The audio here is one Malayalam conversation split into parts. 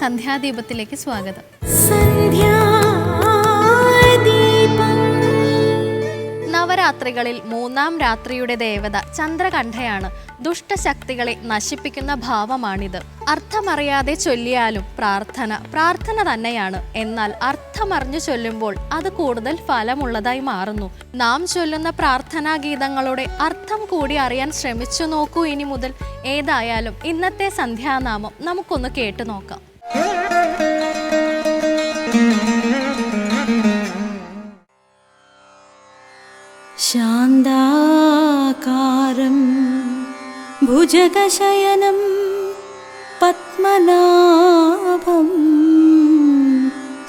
സന്ധ്യാദീപത്തിലേക്ക് സ്വാഗതം. നവരാത്രികളിൽ മൂന്നാം രാത്രിയുടെ ദേവത ചന്ദ്രകണ്ഠയാണ് ദുഷ്ടശക്തികളെ നശിപ്പിക്കുന്ന ഭാവമാണിത്. അർത്ഥമറിയാതെ ചൊല്ലിയാലും പ്രാർത്ഥന പ്രാർത്ഥന തന്നെയാണ്. എന്നാൽ അർത്ഥമറിഞ്ഞു ചൊല്ലുമ്പോൾ അത് കൂടുതൽ ഫലമുള്ളതായി മാറുന്നു. നാം ചൊല്ലുന്ന പ്രാർത്ഥനാ ഗീതങ്ങളുടെ അർത്ഥം കൂടി അറിയാൻ ശ്രമിച്ചു നോക്കൂ ഇനി മുതൽ. ഏതായാലും ഇന്നത്തെ സന്ധ്യാനാമം നമുക്കൊന്ന് കേട്ടു നോക്കാം. शान्दाकारं भुजगशयनं पद्मनाभं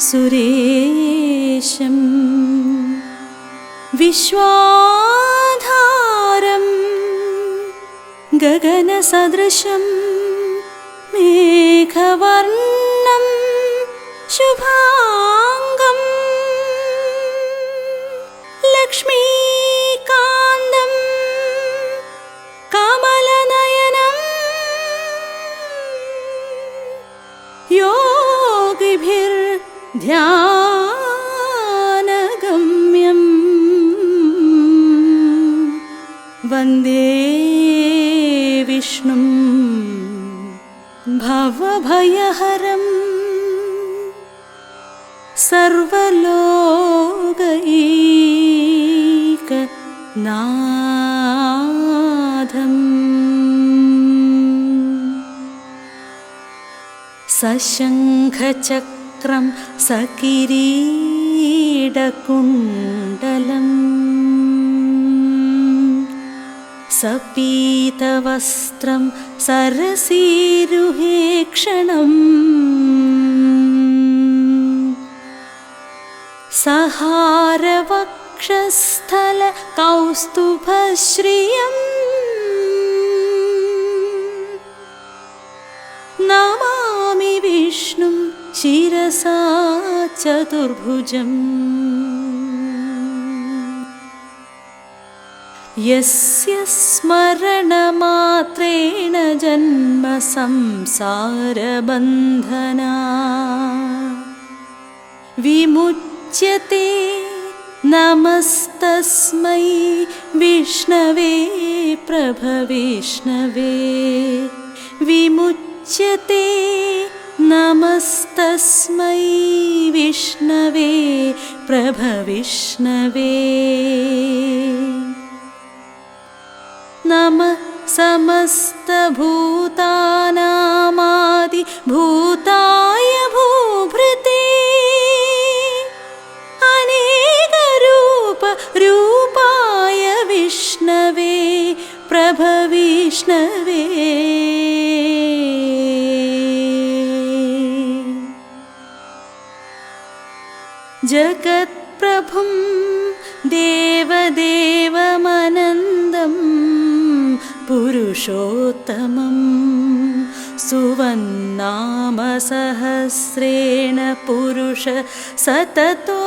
सुरेशम् विश्वाधारं गगनसदृशम् मेघवर्णं शुभाङ्गम् लक्ष्मीकान्तम् कामलनयनम् योगिभिर्ध्यानगम्यम्। वन्दे भवभयहरम्। सर्वलोकैकनाथम् सशङ्खचक्रं सकिरीडकुण्डलम्। सपीतवस्त्रं सरसीरुहे क्षणम्। सहारवक्षस्थलकौस्तुभश्रियम् नमामि विष्णुं शिरसा चतुर्भुजम्। यस्य स्मरणमात्रेण जन्म संसारबन्धना। विमुच्यते नमस्तस्मै विष्णवे प्रभविष्णवे। विमुच्यते नमस्तस्मै विष्णवे प्रभविष्णवे। नमः समस्तभूतानामादिभूताय भूभृती। अनिकरूपरूपाय विष्णवे प्रभविष्णवे जगत्प्रभुं देवदेवमन पुरुषोत्तमं सुवन्नामसहस्रेण पुरुष सततो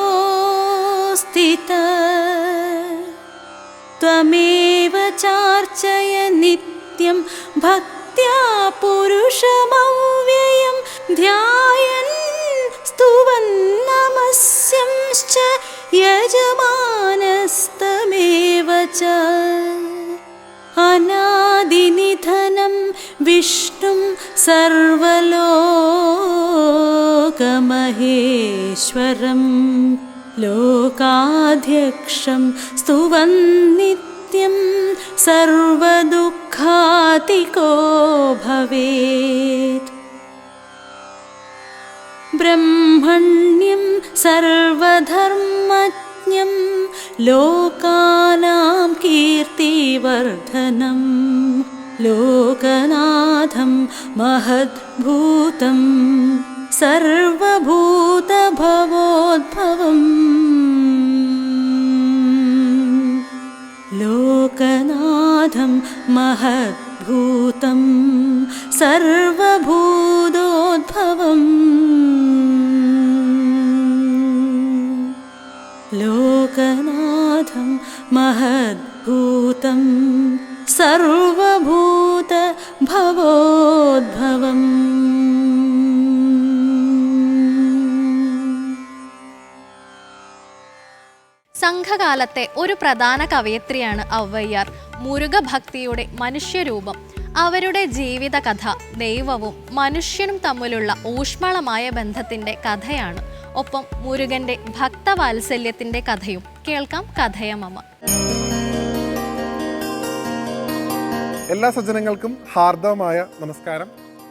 स्थित। त्वमेव चार्चय नित्यं भक्त्या पुरुषमव्ययं ध्यायन् स्तुवन्नमस्यंश्च यजमानस्तमेव च। विष्णुं सर्वलोकमहेश्वरं लोकाध्यक्षं स्तुवन्नित्यं सर्वदुःखातिको भवेत्। ब्रह्मण्यं सर्वधर्मज्ञं लोकानां कीर्तिवर्धनं लोकनाथं महद्भूतं सर्वभूतभवोद्भवम्। लोकनाथं महद्भूतं सर्वभूतोद्भवम्। लोकनाथं महद्भूतं ശാന്തോദ്ധവം സംഘകാലത്തെ ഒരു പ്രധാന കവയത്രിയാണ് ഔവയ്യാർ. മുരുകഭക്തിയുടെ മനുഷ്യരൂപം. അവരുടെ ജീവിതകഥ ദൈവവും മനുഷ്യനും തമ്മിലുള്ള ഊഷ്മളമായ ബന്ധത്തിന്റെ കഥയാണ്. ഒപ്പം മുരുകന്റെ ഭക്തവാത്സല്യത്തിന്റെ കഥയും കേൾക്കാം കഥയമ്മ എല്ലാ സജ്ജനങ്ങൾക്കും ഹാർദവമായ നമസ്കാരം.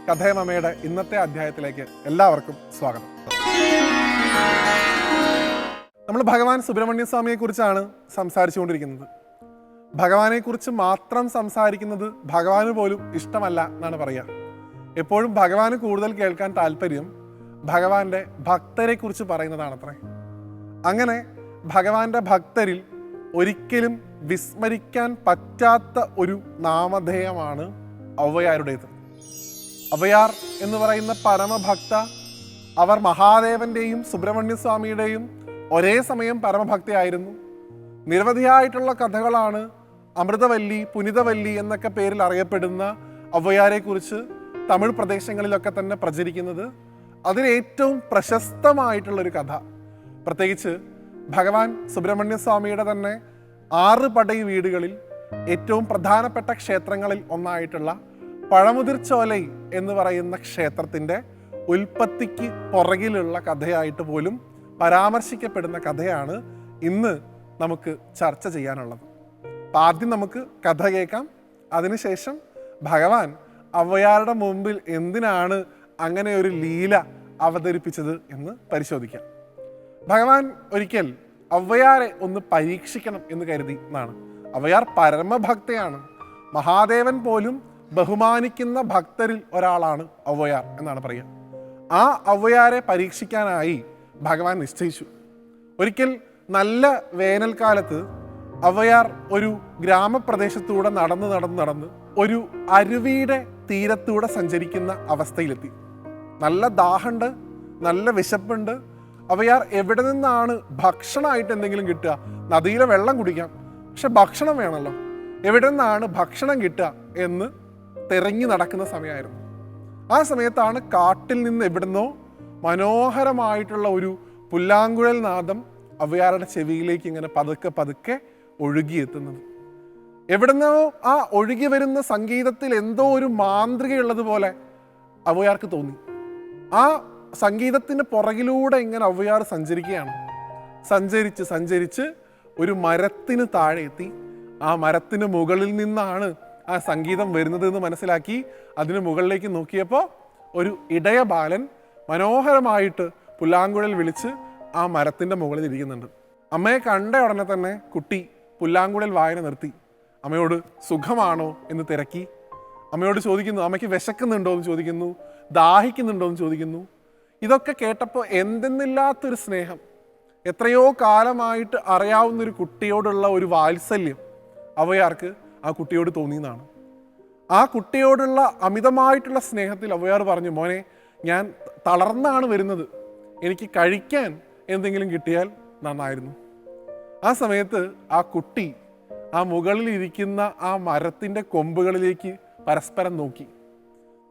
കഥയമമ്മയുടെ ഇന്നത്തെ അധ്യായത്തിലേക്ക് എല്ലാവർക്കും സ്വാഗതം. നമ്മൾ ഭഗവാൻ സുബ്രഹ്മണ്യ സ്വാമിയെ കുറിച്ചാണ് സംസാരിച്ചുകൊണ്ടിരിക്കുന്നത്. ഭഗവാനെ കുറിച്ച് മാത്രം സംസാരിക്കുന്നത് ഭഗവാന് പോലും ഇഷ്ടമല്ല എന്നാണ് പറയുക. എപ്പോഴും ഭഗവാന് കൂടുതൽ കേൾക്കാൻ താല്പര്യം ഭഗവാന്റെ ഭക്തരെ കുറിച്ച് പറയുന്നതാണത്രേ. അങ്ങനെ ഭഗവാന്റെ ഭക്തരിൽ ഒരിക്കലും വിസ്മരിക്കാൻ പറ്റാത്ത ഒരു നാമധേയമാണ് ഔവയാരുടേത്. അവയാർ എന്ന് പറയുന്ന പരമഭക്ത അവർ മഹാദേവന്റെയും സുബ്രഹ്മണ്യസ്വാമിയുടെയും ഒരേ സമയം പരമഭക്തയായിരുന്നു. നിരവധിയായിട്ടുള്ള കഥകളാണ് അമൃതവല്ലി പുനിതവല്ലി എന്നൊക്കെ പേരിൽ അറിയപ്പെടുന്ന അവയാരെ കുറിച്ച് തമിഴ് പ്രദേശങ്ങളിലൊക്കെ തന്നെ പ്രചരിക്കുന്നത്. അതിലേറ്റവും പ്രശസ്തമായിട്ടുള്ളൊരു കഥ. പ്രത്യേകിച്ച് ഭഗവാൻ സുബ്രഹ്മണ്യ സ്വാമിയുടെ തന്നെ ആറ് പടൈ വീടുകളിൽ ഏറ്റവും പ്രധാനപ്പെട്ട ക്ഷേത്രങ്ങളിൽ ഒന്നായിട്ടുള്ള പഴമുതിർച്ചോലൈ എന്ന് പറയുന്ന ക്ഷേത്രത്തിന്റെ ഉൽപ്പത്തിക്ക് പുറകിലുള്ള കഥയായിട്ട് പോലും പരാമർശിക്കപ്പെടുന്ന കഥയാണ് ഇന്ന് നമുക്ക് ചർച്ച ചെയ്യാനുള്ളത്. അപ്പം ആദ്യം നമുക്ക് കഥ കേൾക്കാം. അതിനുശേഷം ഭഗവാൻ അവയാരുടെ മുമ്പിൽ എന്തിനാണ് അങ്ങനെ ഒരു ലീല അവതരിപ്പിച്ചത് എന്ന് പരിശോധിക്കാം. ഭഗവാൻ ഒരിക്കൽ അവയാരെ ഒന്ന് പരീക്ഷിക്കണം എന്ന് കരുതി എന്നാണ് അവയാർ പരമഭക്തയാണ്. മഹാദേവൻ പോലും ബഹുമാനിക്കുന്ന ഭക്തരിൽ ഒരാളാണ് അവയാർ എന്നാണ് പറയുക. ആ അവയാരെ പരീക്ഷിക്കാനായി ഭഗവാൻ നിശ്ചയിച്ചു. ഒരിക്കൽ നല്ല വേനൽക്കാലത്ത് അവയാർ ഒരു ഗ്രാമപ്രദേശത്തൂടെ നടന്ന് നടന്ന് നടന്ന് ഒരു അരുവിയുടെ തീരത്തൂടെ സഞ്ചരിക്കുന്ന അവസ്ഥയിലെത്തി. നല്ല ദാഹമുണ്ട് നല്ല വിശപ്പുണ്ട് അവയാർ എവിടെ നിന്നാണ് ഭക്ഷണമായിട്ട് എന്തെങ്കിലും കിട്ടുക? നദിയിലെ വെള്ളം കുടിക്കാം. പക്ഷെ ഭക്ഷണം വേണമല്ലോ. എവിടെ നിന്നാണ് ഭക്ഷണം കിട്ടുക എന്ന് തിരഞ്ഞു നടക്കുന്ന സമയമായിരുന്നു. ആ സമയത്താണ് കാട്ടിൽ നിന്ന് എവിടുന്നോ മനോഹരമായിട്ടുള്ള ഒരു പുല്ലാങ്കുഴൽ നാദം അവയാരുടെ ചെവിയിലേക്ക് ഇങ്ങനെ പതുക്കെ പതുക്കെ ഒഴുകിയെത്തുന്നത്. എവിടുന്നോ ആ ഒഴുകി വരുന്ന സംഗീതത്തിൽ എന്തോ ഒരു മാന്ത്രികയുള്ളതുപോലെ അവയാർക്ക് തോന്നി. ആ സംഗീതത്തിന് പുറകിലൂടെ ഇങ്ങനെ അവയാർ സഞ്ചരിക്കുകയാണ്. സഞ്ചരിച്ച് സഞ്ചരിച്ച് ഒരു മരത്തിന് താഴെ എത്തി ആ മരത്തിന് മുകളിൽ നിന്നാണ് ആ സംഗീതം വരുന്നത് എന്ന് മനസ്സിലാക്കി അതിന് മുകളിലേക്ക് നോക്കിയപ്പോൾ ഒരു ഇടയ ബാലൻ മനോഹരമായിട്ട് പുല്ലാങ്കുഴൽ വിളിച്ച് ആ മരത്തിന്റെ മുകളിൽ ഇരിക്കുന്നുണ്ട്. അമ്മയെ കണ്ട ഉടനെ തന്നെ കുട്ടി പുല്ലാങ്കുഴൽ വായന നിർത്തി. അമ്മയോട് സുഖമാണോ? എന്ന് തിരക്കി. അമ്മയോട് ചോദിക്കുന്നു അമ്മയ്ക്ക് വിശക്കുന്നുണ്ടോ? എന്ന് ചോദിക്കുന്നു ദാഹിക്കുന്നുണ്ടോ? എന്ന് ചോദിക്കുന്നു. ഇതൊക്കെ കേട്ടപ്പോൾ എന്തെന്നില്ലാത്തൊരു സ്നേഹം. എത്രയോ കാലമായിട്ട് അറിയാവുന്ന ഒരു കുട്ടിയോടുള്ള ഒരു വാത്സല്യം അവയാർക്ക് ആ കുട്ടിയോട് തോന്നിയെന്നാണ്. ആ കുട്ടിയോടുള്ള അമിതമായിട്ടുള്ള സ്നേഹത്തിൽ അവയാർ പറഞ്ഞു മോനെ ഞാൻ തളർന്നാണ് വരുന്നത്. എനിക്ക് കഴിക്കാൻ എന്തെങ്കിലും കിട്ടിയാൽ നന്നായിരുന്നു. ആ സമയത്ത് ആ കുട്ടി ആ മുകളിൽ ഇരിക്കുന്ന ആ മരത്തിന്റെ കൊമ്പുകളിലേക്ക് പരസ്പരം നോക്കി.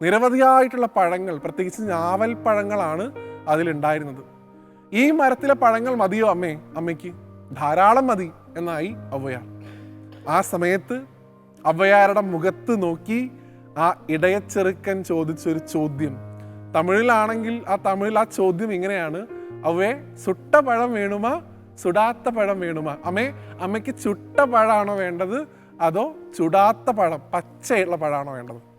നിരവധിയായിട്ടുള്ള പഴങ്ങൾ പ്രത്യേകിച്ച് ഞാവൽ പഴങ്ങളാണ് അതിലുണ്ടായിരുന്നത്. ഈ മരത്തിലെ പഴങ്ങൾ മതിയോ അമ്മേ? അമ്മയ്ക്ക് ധാരാളം മതി എന്നായി അവ്വയാർ ആ സമയത്ത് അവയാരുടെ മുഖത്ത് നോക്കി ആ ഇടയച്ചെറുക്കൻ ചോദിച്ചൊരു ചോദ്യം. തമിഴിലാണെങ്കിൽ ആ തമിഴിൽ ആ ചോദ്യം ഇങ്ങനെയാണ്. അവയെ ചുട്ട പഴം വേണുമാ? സുടാത്ത പഴം വേണുമാ? അമ്മേ അമ്മയ്ക്ക് ചുട്ട പഴമാണോ വേണ്ടത്? അതോ ചുടാത്ത പഴം പച്ചയുള്ള പഴമാണോ വേണ്ടത്?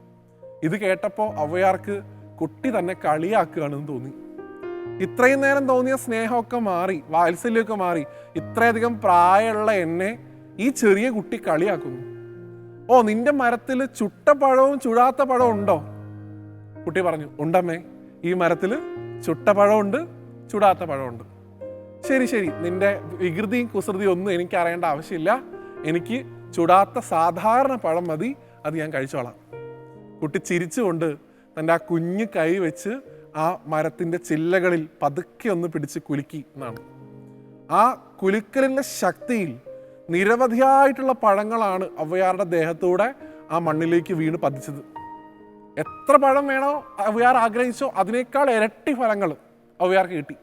ഇത് കേട്ടപ്പോൾ അവയാർക്ക് കുട്ടി തന്നെ കളിയാക്കുകയാണെന്ന് തോന്നി. ഇത്രയും നേരം തോന്നിയ സ്നേഹമൊക്കെ മാറി വാത്സല്യമൊക്കെ മാറി ഇത്രയധികം പ്രായമുള്ള എന്നെ ഈ ചെറിയ കുട്ടി കളിയാക്കുന്നു. ഓ നിന്റെ മരത്തിൽ ചുട്ട പഴവും ചുടാത്ത പഴവും ഉണ്ടോ? കുട്ടി പറഞ്ഞു ഉണ്ടമ്മേ ഈ മരത്തിൽ ചുട്ട പഴമുണ്ട് ചുടാത്ത പഴമുണ്ട് ശരി ശരി നിന്റെ വികൃതിയും കുസൃതിയും ഒന്നും എനിക്ക് അറിയേണ്ട ആവശ്യമില്ല. എനിക്ക് ചുടാത്ത സാധാരണ പഴം മതി അത് ഞാൻ കഴിച്ചോളാം. കുട്ടി ചിരിച്ചുകൊണ്ട് തന്റെ ആ കുഞ്ഞു കൈ വെച്ച് ആ മരത്തിന്റെ ചില്ലകളിൽ പതുക്കെ ഒന്ന് പിടിച്ച് കുലുക്കി എന്നാണ്. ആ കുലുക്കലിന്റെ ശക്തിയിൽ നിരവധിയായിട്ടുള്ള പഴങ്ങളാണ് അവയാറുടെ ദേഹത്തൂടെ ആ മണ്ണിലേക്ക് വീണ് പതിച്ചത്. എത്ര പഴം വേണോ അവയാർ ആഗ്രഹിച്ചോ അതിനേക്കാൾ ഇരട്ടി ഫലങ്ങൾ അവയാർക്ക് കിട്ടി.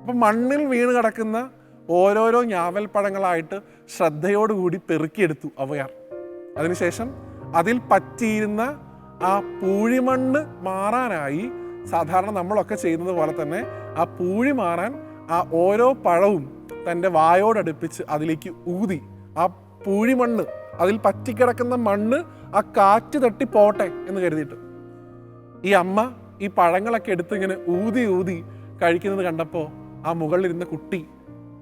അപ്പം മണ്ണിൽ വീണ് കിടക്കുന്ന ഓരോരോ ഞാവൽ പഴങ്ങളായിട്ട് ശ്രദ്ധയോടുകൂടി പെറുക്കിയെടുത്തു അവയാർ അതിനുശേഷം അതിൽ പറ്റിയിരുന്ന ആ പൂഴിമണ്ണ് മാറാനായി സാധാരണ നമ്മളൊക്കെ ചെയ്യുന്നത് പോലെ തന്നെ ആ പൂഴി മാറാൻ ആ ഓരോ പഴവും തന്റെ വായോടടുപ്പിച്ച് അതിലേക്ക് ഊതി. ആ പൂഴിമണ്ണ് അതിൽ പറ്റിക്കിടക്കുന്ന മണ്ണ് ആ കാറ്റ് തട്ടി പോട്ടെ എന്ന് കരുതിയിട്ട്. ഈ അമ്മ ഈ പഴങ്ങളൊക്കെ എടുത്ത് ഇങ്ങനെ ഊതി ഊതി കഴിക്കുന്നത് കണ്ടപ്പോൾ ആ മുകളിലിരുന്ന കുട്ടി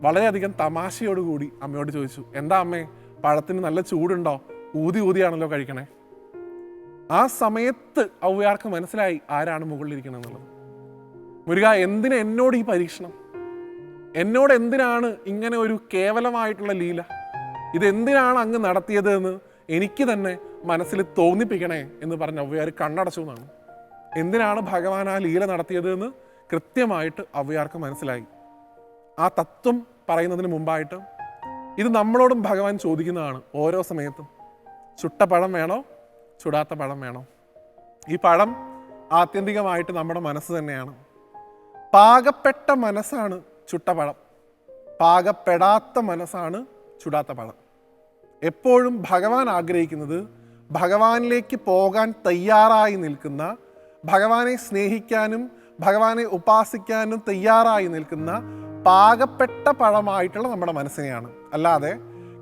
വളരെയധികം തമാശയോടുകൂടി അമ്മയോട് ചോദിച്ചു എന്താ അമ്മേ പഴത്തിന് നല്ല ചൂടുണ്ടോ? ഊതി ഊതിയാണല്ലോ കഴിക്കണേ. ആ സമയത്ത് ഔവയാർക്ക് മനസ്സിലായി ആരാണ് മുകളിലിരിക്കണം എന്നുള്ളത് മുരുക എന്തിനാ എന്നോട് ഈ പരീക്ഷണം? എന്നോട് എന്തിനാണ് ഇങ്ങനെ ഒരു കേവലമായിട്ടുള്ള ലീല? ഇതെന്തിനാണ് അങ്ങ് നടത്തിയത് എന്ന് എനിക്ക് തന്നെ മനസ്സിൽ തോന്നിപ്പിക്കണേ എന്ന് പറഞ്ഞ അവയാർ കണ്ണടച്ചു എന്നാണ്. എന്തിനാണ് ഭഗവാൻ ആ ലീല നടത്തിയത് എന്ന് കൃത്യമായിട്ട് അവയാർക്ക് മനസ്സിലായി. ആ തത്വം പറയുന്നതിന് മുമ്പായിട്ട് ഇത് നമ്മളോടും ഭഗവാൻ ചോദിക്കുന്നതാണ് ഓരോ സമയത്തും. ചുട്ട പഴം വേണോ? ചുടാത്ത പഴം വേണം. ഈ പഴം ആത്യന്തികമായിട്ട് നമ്മുടെ മനസ്സ് തന്നെയാണ്. പാകപ്പെട്ട മനസ്സാണ് ചുട്ട പഴം പാകപ്പെടാത്ത മനസ്സാണ് ചുടാത്ത പഴം എപ്പോഴും ഭഗവാൻ ആഗ്രഹിക്കുന്നത് ഭഗവാനിലേക്ക് പോകാൻ തയ്യാറായി നിൽക്കുന്ന ഭഗവാനെ സ്നേഹിക്കാനും ഭഗവാനെ ഉപാസിക്കാനും തയ്യാറായി നിൽക്കുന്ന പാകപ്പെട്ട പഴമായിട്ടുള്ള നമ്മുടെ മനസ്സിനെയാണ്. അല്ലാതെ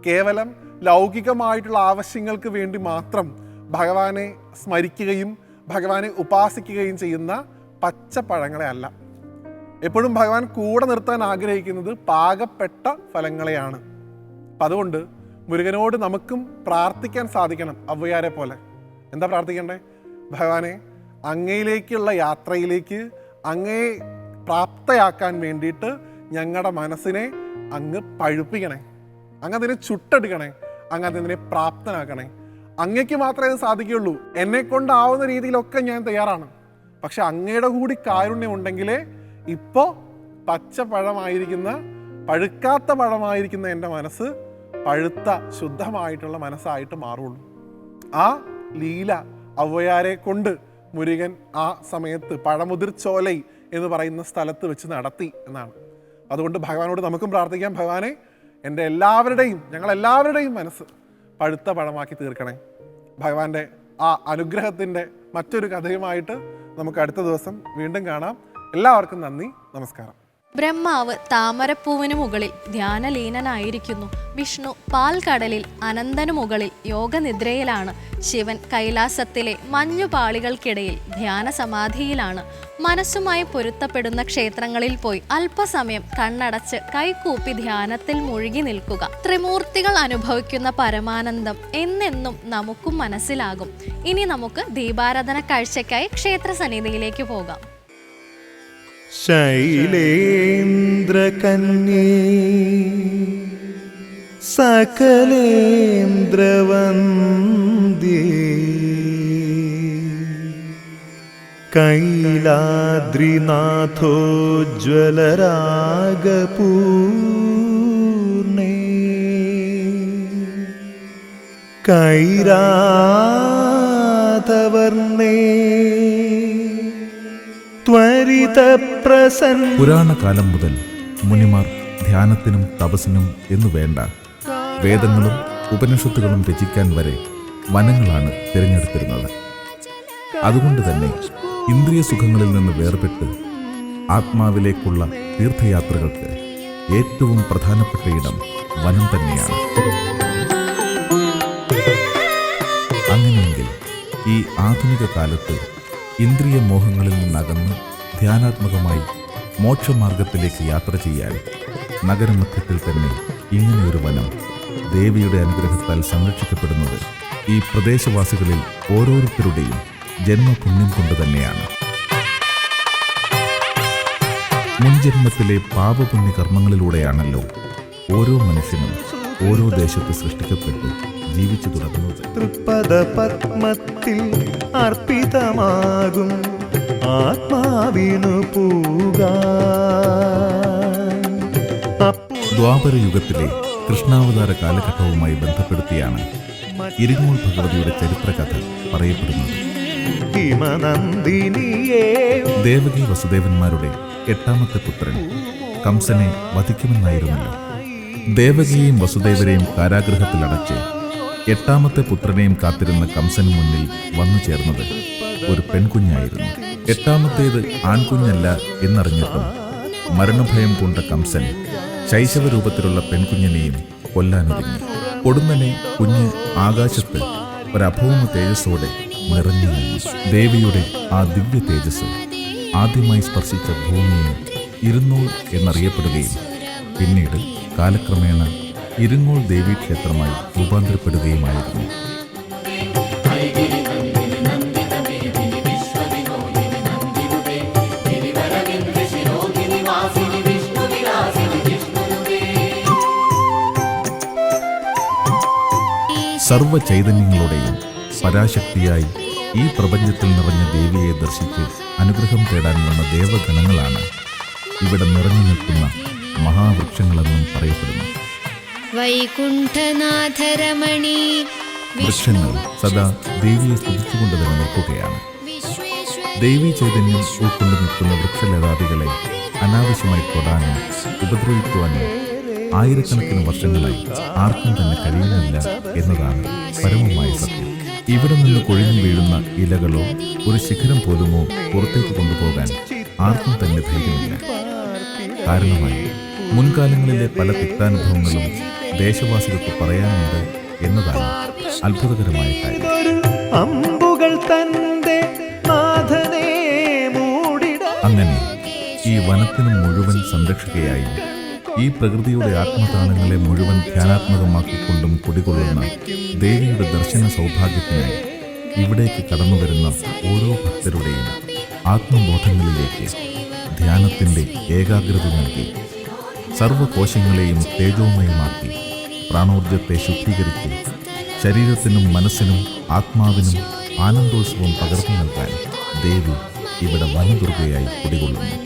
കേവലം ലൗകികമായിട്ടുള്ള ആവശ്യങ്ങൾക്ക് വേണ്ടി മാത്രം ഭഗവാനെ സ്മരിക്കുകയും ഭഗവാനെ ഉപാസിക്കുകയും ചെയ്യുന്ന പച്ചപ്പഴങ്ങളെ അല്ല. എപ്പോഴും ഭഗവാൻ കൂടെ നിർത്താൻ ആഗ്രഹിക്കുന്നത് പാകപ്പെട്ട ഫലങ്ങളെയാണ്. അപ്പം അതുകൊണ്ട് മുരുകനോട് നമുക്കും പ്രാർത്ഥിക്കാൻ സാധിക്കണം അവയാരെ പോലെ. എന്താ പ്രാർത്ഥിക്കണ്ടേ? ഭഗവാനെ അങ്ങയിലേക്കുള്ള യാത്രയിലേക്ക് അങ്ങയെ പ്രാപ്തയാക്കാൻ വേണ്ടിയിട്ട് ഞങ്ങളുടെ മനസ്സിനെ അങ്ങ് പഴുപ്പിക്കണേ. അങ്ങ് അതിനെ ചുട്ടെടുക്കണേ. അങ്ങ് അതിനെ പ്രാപ്തനാക്കണേ. അങ്ങയ്ക്ക് മാത്രമേ ഇത് സാധിക്കുകയുള്ളൂ. എന്നെ കൊണ്ടാവുന്ന രീതിയിലൊക്കെ ഞാൻ തയ്യാറാണ്. പക്ഷെ അങ്ങയുടെ കൂടി കാരുണ്യം ഉണ്ടെങ്കിലേ ഇപ്പോൾ പച്ച പഴമായിരിക്കുന്ന പഴുക്കാത്ത പഴമായിരിക്കുന്ന എന്റെ മനസ്സ് പഴുത്ത ശുദ്ധമായിട്ടുള്ള മനസ്സായിട്ട് മാറുള്ളൂ. ആ ലീല ഔവയാരെ കൊണ്ട് മുരുകൻ ആ സമയത്ത് പഴമുതിർച്ചോലൈ എന്ന് പറയുന്ന സ്ഥലത്ത് വെച്ച് നടത്തി എന്നാണ്. അതുകൊണ്ട് ഭഗവാനോട് നമുക്കും പ്രാർത്ഥിക്കാം. ഭഗവാനെ എന്റെ എല്ലാവരുടെയും ഞങ്ങളെല്ലാവരുടെയും മനസ്സ് പഴുത്ത പഴമാക്കി തീർക്കണേ. ഭഗവാന്റെ ആ അനുഗ്രഹത്തിന്റെ മറ്റൊരു കഥയുമായിട്ട് നമുക്ക് അടുത്ത ദിവസം വീണ്ടും കാണാം. എല്ലാവർക്കും നന്ദി. നമസ്കാരം. ബ്രഹ്മാവ് താമരപ്പൂവിനു മുകളിൽ ധ്യാനലീനനായിരിക്കുന്നു. വിഷ്ണു പാൽക്കടലിൽ അനന്തനു മുകളിൽ യോഗനിദ്രയിലാണ്. ശിവൻ കൈലാസത്തിലെ മഞ്ഞുപാളികൾക്കിടയിൽ ധ്യാന സമാധിയിലാണ് മനസ്സുമായി പൊരുത്തപ്പെടുന്ന ക്ഷേത്രങ്ങളിൽ പോയി അല്പസമയം കണ്ണടച്ച് കൈകൂപ്പി ധ്യാനത്തിൽ മുഴുകി നിൽക്കുക. ത്രിമൂർത്തികൾ അനുഭവിക്കുന്ന പരമാനന്ദം എന്നെന്നും നമുക്കും മനസ്സിലാകും. ഇനി നമുക്ക് ദീപാരാധന കാഴ്ചയ്ക്കായി ക്ഷേത്ര സന്നിധിയിലേക്ക് പോകാം. ശൈലേന്ദ്രകന്യേ സകലേന്ദ്രവന്ദ്യേ കൈലാദ്രിനാഥോജ്വലരാഗപൂർണേ കൈരാധവർണേ പുരാണകാലം മുതൽ മുനിമാർ ധ്യാനത്തിനും തപസ്സിനും എന്നു വേണ്ട വേദങ്ങളും ഉപനിഷത്തുകളും രചിക്കാൻ വരെ വനങ്ങളാണ് തിരഞ്ഞെടുത്തിരുന്നത്. അതുകൊണ്ട് തന്നെ ഇന്ദ്രിയ സുഖങ്ങളിൽ നിന്ന് വേർപെട്ട് ആത്മാവിലേക്കുള്ള തീർത്ഥയാത്രകൾക്ക് ഏറ്റവും പ്രധാനപ്പെട്ട ഇടം വനം തന്നെയാണ്. അങ്ങനെയെങ്കിൽ ഈ ആധുനിക കാലത്ത് ഇന്ദ്രിയ മോഹങ്ങളിൽ നിന്നകന്ന് ധ്യാനാത്മകമായി മോക്ഷമാർഗത്തിലേക്ക് യാത്ര ചെയ്യാൻ നഗരമധ്യത്തിൽ തന്നെ ഇങ്ങനെയൊരു വനം ദേവിയുടെ അനുഗ്രഹത്താൽ സംരക്ഷിക്കപ്പെടുന്നത് ഈ പ്രദേശവാസികളിൽ ഓരോരുത്തരുടെയും ജന്മപുണ്യം കൊണ്ട് തന്നെയാണ്. മുൻജന്മത്തിലെ പാപപുണ്യ കർമ്മങ്ങളിലൂടെയാണല്ലോ ഓരോ മനുഷ്യനും ഓരോ ദേശത്ത് സൃഷ്ടിക്കപ്പെട്ട് ജീവിച്ചു തുടങ്ങുന്നത്. തൃപ്പദ പത്മത്തിൽ അർപ്പിതമാകും. ആത്മാവിനു പൂക ദ്വാപര യുഗത്തിലെ കൃഷ്ണാവതാര കാലഘട്ടവുമായി ബന്ധപ്പെടുത്തിയാണ് ഇരിങ്ങോൾ ഭഗവതിയുടെ ചരിത്രകഥ പറയപ്പെടുന്നത്. ദേവകി വസുദേവന്മാരുടെ എട്ടാമത്തെ പുത്രൻ കംസനെ വധിക്കുമെന്നായിരുന്നല്ലോ. ദേവകിയെയും വസുദേവരെയും കാരാഗ്രഹത്തിലടച്ച് എട്ടാമത്തെ പുത്രനെയും കാത്തിരുന്ന കംസന് മുന്നിൽ വന്നു ചേർന്നത് ഒരു പെൺകുഞ്ഞായിരുന്നു. എട്ടാമത്തേത് ആൺകുഞ്ഞല്ല എന്നറിഞ്ഞിട്ടും മരണഭയം കൊണ്ട കംസൻ ശൈശവ രൂപത്തിലുള്ള പെൺകുഞ്ഞിനെയും കൊല്ലാനൊരുങ്ങി. കൊടുന്നനെ കുഞ്ഞ് ആകാശത്ത് ഒരഭൂമ തേജസ്സോടെ നിറഞ്ഞു ദേവിയുടെ ആ ദിവ്യ തേജസ് ആദ്യമായി സ്പർശിച്ച ഭൂമിയെ ഇരുന്നൂർ എന്നറിയപ്പെടുകയും പിന്നീട് കാലക്രമേണ ഇരുങ്ങോൾ ദേവീക്ഷേത്രമായി രൂപാന്തരപ്പെടുകയുമായിരുന്നു. സർവ ചൈതന്യങ്ങളുടെയും പരാശക്തിയായി ഈ പ്രപഞ്ചത്തിൽ നിറഞ്ഞ ദേവിയെ ദർശിച്ച് അനുഗ്രഹം തേടാൻ വന്ന ദേവഗണങ്ങളാണ് ഇവിടെ നിറഞ്ഞു നിൽക്കുന്ന മഹാവൃക്ഷങ്ങളെന്നും പറയപ്പെടുന്നു. വൈകുണ്ഠനാഥരമണി വൃക്ഷങ്ങൾ സദാ ദേവിയെ സ്തുതിച്ചുകൊണ്ട് തന്നെ നിൽക്കുകയാണ് ദേവി ചൈതന്യം ഉൾക്കൊണ്ട് നിൽക്കുന്ന വൃക്ഷലതാദികളെ അനാവശ്യമായി തൊടാനും ഉപദ്രവിക്കുവാനും ആയിരക്കണക്കിന് വർഷങ്ങളായി ആർക്കും തന്നെ കഴിയുന്നില്ല എന്നതാണ് പരമമായ സത്യം. ഇവിടെ നിന്ന് കൊഴിഞ്ഞു വീഴുന്ന ഇലകളോ ഒരു ശിഖരം പോലുമോ പുറത്തേക്ക് കൊണ്ടുപോകാൻ ആർക്കും തന്നെ ധൈര്യമില്ല. കാരണമായി മുൻകാലങ്ങളിലെ പല തിക്താനുഭവങ്ങളും ദേശവാസികൾക്ക് പറയാനുണ്ട് എന്നതാണ് അത്ഭുതകരമായ കാര്യം. അമ്പുകൾ തന്റെ നാഥനെ മൂടിട അങ്ങനെ ഈ വനത്തിന് മുഴുവൻ സംരക്ഷകയായി ഈ പ്രകൃതിയുടെ ആത്മതാനങ്ങളെ മുഴുവൻ ധ്യാനാത്മകമാക്കിക്കൊണ്ടും കുടികൊള്ളുന്ന ദേവിയുടെ ദർശന സൗഭാഗ്യത്തിനായി ഇവിടേക്ക് കടന്നു വരുന്ന ഓരോ ഭക്തരുടെയും ആത്മബോധങ്ങളിലേക്ക് ധ്യാനത്തിന്റെ ഏകാഗ്രത നൽകി. സർവകോശങ്ങളെയും തേജോമയമാക്കി. പ്രാണോർജത്തെ ശുദ്ധീകരിച്ച് ശരീരത്തിനും മനസ്സിനും ആത്മാവിനും ആനന്ദോത്സവം പകർന്നു നൽകാൻ ദേവി ഇവിടെ വനദുർഗയായി കുടികൊള്ളുന്നു.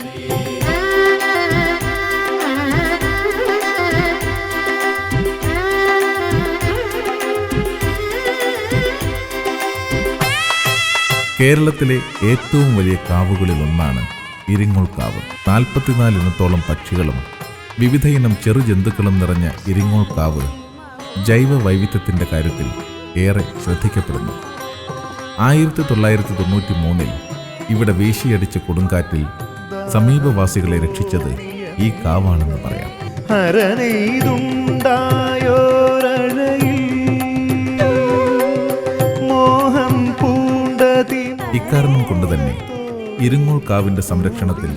കേരളത്തിലെ ഏറ്റവും വലിയ കാവുകളിൽ ഒന്നാണ് ഇരിങ്ങോൾ കാവ്. നാൽപ്പത്തിനാല് ഇനത്തോളം പക്ഷികളും വിവിധ ചെറുജന്തുക്കളും ചെറു ജന്തുക്കളും നിറഞ്ഞ ഇരിങ്ങോൾ കാവ് ജൈവ വൈവിധ്യത്തിന്റെ കാര്യത്തിൽ ഏറെ ശ്രദ്ധിക്കപ്പെടുന്നു. ആയിരത്തി തൊള്ളായിരത്തി തൊണ്ണൂറ്റി മൂന്നിൽ ഇവിടെ വീശിയടിച്ച കൊടുങ്കാറ്റിൽ സമീപവാസികളെ രക്ഷിച്ചത് ഈ കാവാണെന്ന് പറയാം. ഇക്കാരണം കൊണ്ട് തന്നെ ഇരുങ്ങോൾ കാവിന്റെ സംരക്ഷണത്തിൽ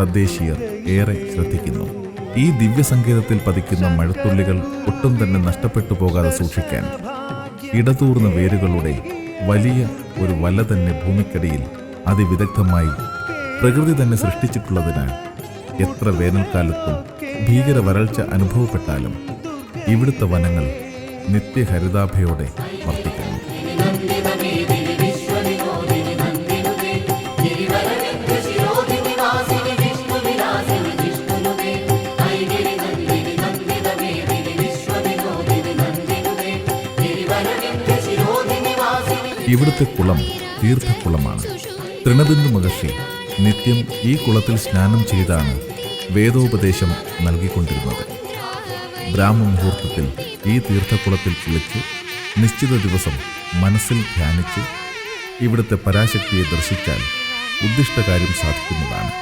തദ്ദേശീയർ ഏറെ ശ്രദ്ധിക്കുന്നു. ഈ ദിവ്യസങ്കേതത്തിൽ പതിക്കുന്ന മഴത്തുള്ളികൾ ഒട്ടും തന്നെ നഷ്ടപ്പെട്ടു പോകാതെ സൂക്ഷിക്കാൻ ഇടതൂർന്ന വേരുകളുടെ വലിയ ഒരു വല തന്നെ ഭൂമിക്കടിയിൽ അതിവിദഗ്ധമായി പ്രകൃതി തന്നെ സൃഷ്ടിച്ചിട്ടുള്ളതിനാൽ എത്ര വേനൽക്കാലത്തും ഭീകര വരൾച്ച അനുഭവപ്പെട്ടാലും ഇവിടുത്തെ വനങ്ങൾ നിത്യഹരിതാഭയോടെ വർത്തിക്കുന്നു. ഇവിടുത്തെ കുളം തീർത്ഥക്കുളമാണ്. തൃണബിന്ദു മഹർഷി നിത്യം ഈ കുളത്തിൽ സ്നാനം ചെയ്താണ് വേദോപദേശം നൽകിക്കൊണ്ടിരുന്നത്. ബ്രാഹ്മമുഹൂർത്തത്തിൽ ഈ തീർത്ഥക്കുളത്തിൽ കുളിച്ച് നിശ്ചിത ദിവസം മനസ്സിൽ ധ്യാനിച്ച് ഇവിടുത്തെ പരാശക്തിയെ ദർശിച്ചാൽ ഉദ്ദിഷ്ടകാര്യം സാധിക്കുന്നതാണ്.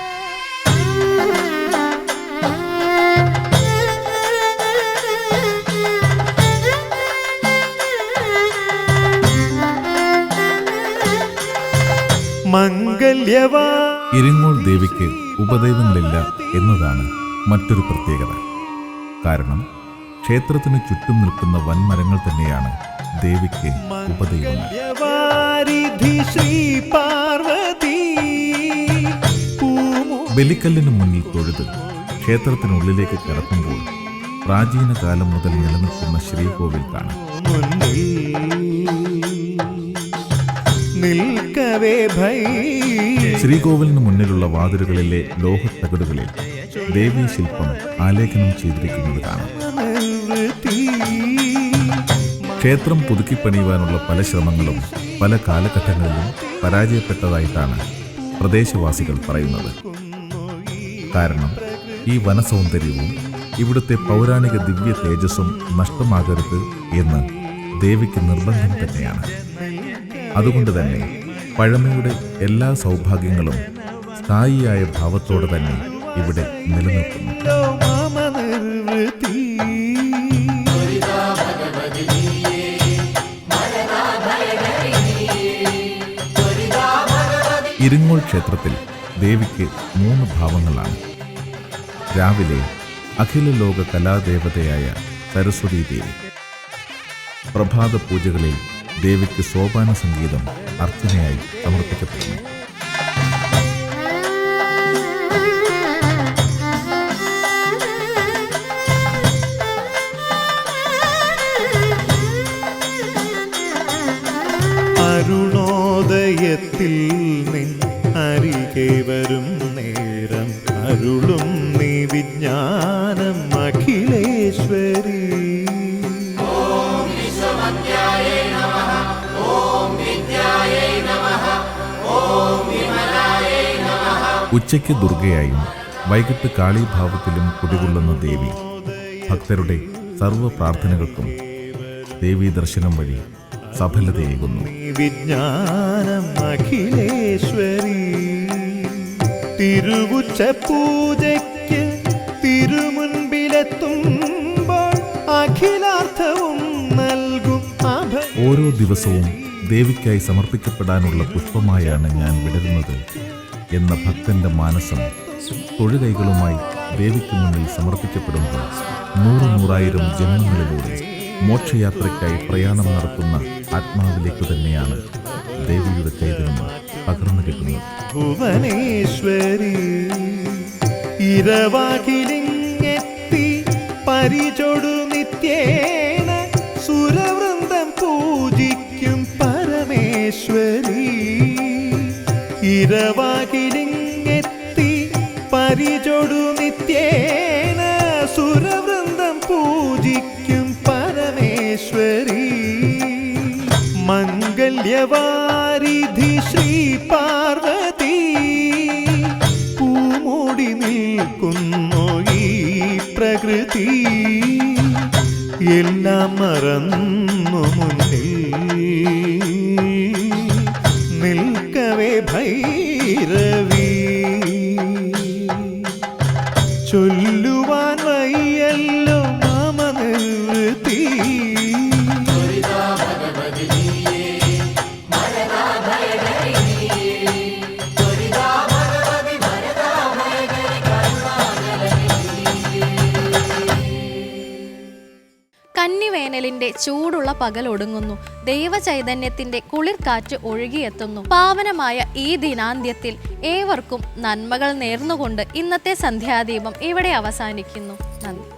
മംഗല്യവാ. ഇരിങ്ങോൾ ദേവിക്ക് ഉപദേവങ്ങളില്ല എന്നതാണ് മറ്റൊരു പ്രത്യേകത. കാരണം ക്ഷേത്രത്തിന് ചുറ്റും നിൽക്കുന്ന വൻമരങ്ങൾ തന്നെയാണ് ദേവിക്ക് ഉപദൈവങ്ങൾ. ബലിക്കല്ലിന് മുന്നിൽ തൊഴുത് ക്ഷേത്രത്തിനുള്ളിലേക്ക് കിടക്കുമ്പോൾ പ്രാചീന കാലം മുതൽ നിലനിൽക്കുന്ന ശ്രീകോവിൽ കാണാം. നിൽക്കവേ ഭൈ. ശ്രീകോവിലിന് മുന്നിലുള്ള വാതിലുകളിലെ ലോഹത്തകടുകളിൽ ദേവീ ശില്പം ആലേഖനം ചെയ്തിരിക്കുന്നത് കാണാം. ക്ഷേത്രം പുതുക്കിപ്പണിയുവാനുള്ള പല ശ്രമങ്ങളും പല കാലഘട്ടങ്ങളിലും പരാജയപ്പെട്ടതായിട്ടാണ് പ്രദേശവാസികൾ പറയുന്നത്. കാരണം ഈ വനസൗന്ദര്യവും ഇവിടുത്തെ പൗരാണിക ദിവ്യ തേജസ്സും നഷ്ടമാകരുത് എന്ന് ദേവിക്ക് നിർബന്ധം തന്നെയാണ്. അതുകൊണ്ട് തന്നെ പഴമയുടെ എല്ലാ സൗഭാഗ്യങ്ങളും സ്ഥായിയായ ഭാവത്തോടെ തന്നെ ഇവിടെ നിലനിൽക്കുന്നു. ഇരുങ്ങോൾ ക്ഷേത്രത്തിൽ ദേവിക്ക് മൂന്ന് ഭാവങ്ങളാണ്. രാവിലെ അഖില ലോക കലാദേവതയായ സരസ്വതി ദേവി പ്രഭാത പൂജകളിൽ ദേവിക്ക് സോപാന സംഗീതം അർച്ചനയായി സമർപ്പിക്കപ്പെടുന്നു അരുണോദയത്തിൽ നിൻ അരികെ വരും നേരം അരുളും നീ വിജ്ഞാനം അഖിലേശ്വരി. ഉച്ചയ്ക്ക് ദുർഗയായും വൈകിട്ട് കാളീഭാവത്തിലും കുടികൊള്ളുന്ന ദേവി. ഭക്തരുടെ സർവ പ്രാർത്ഥനകൾക്കും ദേവീ ദർശനം വഴി സഫലതയേകുന്നു. വിജ്ഞാനം അഖിലേശ്വരി. തിരുവുച്ച പൂജയ്ക്ക് തിരുമുൻപിലെത്തുമ്പോൾ അഖിലാർത്ഥവും നൽകും ഓരോ ദിവസവും ദേവിക്കായി സമർപ്പിക്കപ്പെടാനുള്ള പുഷ്പമായാണ് ഞാൻ വിടരുന്നത്. എന്ന ഭക്തന്റെ മാനസം തൊഴുകൈകളുമായി ദേവിക്ക് മുന്നിൽ സമർപ്പിക്കപ്പെടുമ്പോൾ നൂറ് നൂറായിരം ജന്മങ്ങളിലൂടെ മോക്ഷയാത്രയ്ക്കായി പ്രയാണം നടത്തുന്ന ആത്മാവിലേക്ക് തന്നെയാണ് ദേവിയുടെ ചൈതന്യം പകർന്നു കിട്ടുന്നത്. ഭുവനേശ്വരി പരിചൊടു നിത്യേന സുരവൃന്ദം പൂജിക്കും പരമേശ്വരി. ഇരവാകിലിങ്ങെത്തി പരിചൊടു നിത്യേന സുരവൃന്ദം പൂജിക്കും പരമേശ്വരി. മംഗല്യവാരിധി ശ്രീ പാർവതി പൂമൂടി നിൽക്കുന്നു ഈ പ്രകൃതി. എല്ലാം മറന്നു മുന്നിൽ നിൽക്കവേ ഭൈരവി. ചൂടുള്ള പകൽ ഒടുങ്ങുന്നു. ദൈവചൈതന്യത്തിന്റെ കുളിർ കാറ്റ് ഒഴുകിയെത്തുന്നു. പാവനമായ ഈ ദിനാന്ത്യത്തിൽ ഏവർക്കും നന്മകൾ നേർന്നുകൊണ്ട് ഇന്നത്തെ സന്ധ്യാദീപം ഇവിടെ അവസാനിക്കുന്നു. നന്ദി.